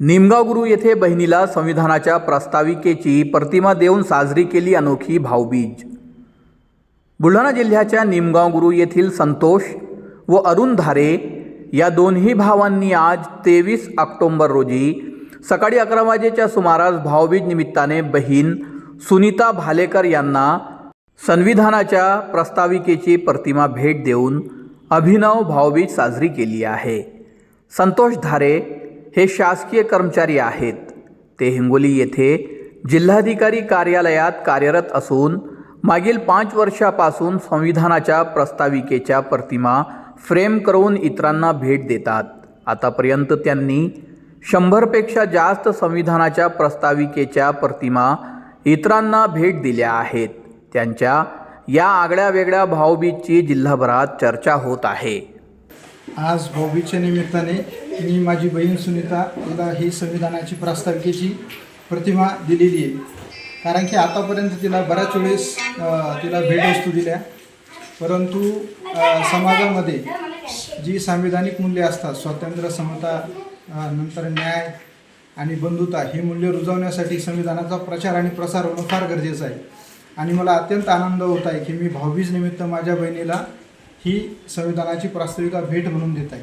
निमगाव गुरु येथे बहिणीला संविधानाच्या प्रस्ताविकेची प्रतिमा देऊन साजरी केली अनोखी भाऊबीज. बुलढाणा जिल्ह्याच्या निमगाव गुरु येथील संतोष व अरुण धारे या दोन्ही भावांनी आज तेवीस ऑक्टोंबर रोजी सकाळी अकरा वाजेच्या सुमारास भाऊबीज निमित्ताने बहीण सुनीता भालेकर यांना संविधानाच्या प्रस्ताविकेची प्रतिमा भेट देऊन अभिनव भाऊबीज साजरी केली आहे. संतोष धारे हे शासकीय कर्मचारी आहेत. ते हिंगोली येथे जिल्हाधिकारी कार्यालयात कार्यरत असून मागील पाच वर्षापासून संविधानाच्या प्रस्ताविकेच्या प्रतिमा फ्रेम करून इतरांना भेट देतात. आतापर्यंत त्यांनी शंभरपेक्षा जास्त संविधानाच्या प्रस्ताविकेच्या प्रतिमा इतरांना भेट दिल्या आहेत. त्यांच्या या आगळ्या वेगळ्या भाऊबीजची जिल्हाभरात चर्चा होत आहे. आज भाऊबीजच्या निमित्ताने मी माझी बहीण सुनीता तिला ही संविधानाची प्रास्ताविकेची प्रतिमा दिलेली आहे. कारण की आतापर्यंत तिला बऱ्याच वेळेस तिला भेटवस्तू दिल्या. परंतु समाजामध्ये जी संविधानिक मूल्ये असतात स्वातंत्र्य समता नंतर न्याय आणि बंधुता ही मूल्य रुजवण्यासाठी संविधानाचा प्रचार आणि प्रसार होणं फार गरजेचं आहे. आणि मला अत्यंत आनंद होत आहे की मी भाऊबीज निमित्त माझ्या बहिणीला ही संविधानाची प्रास्ताविका भेट म्हणून देत आहे.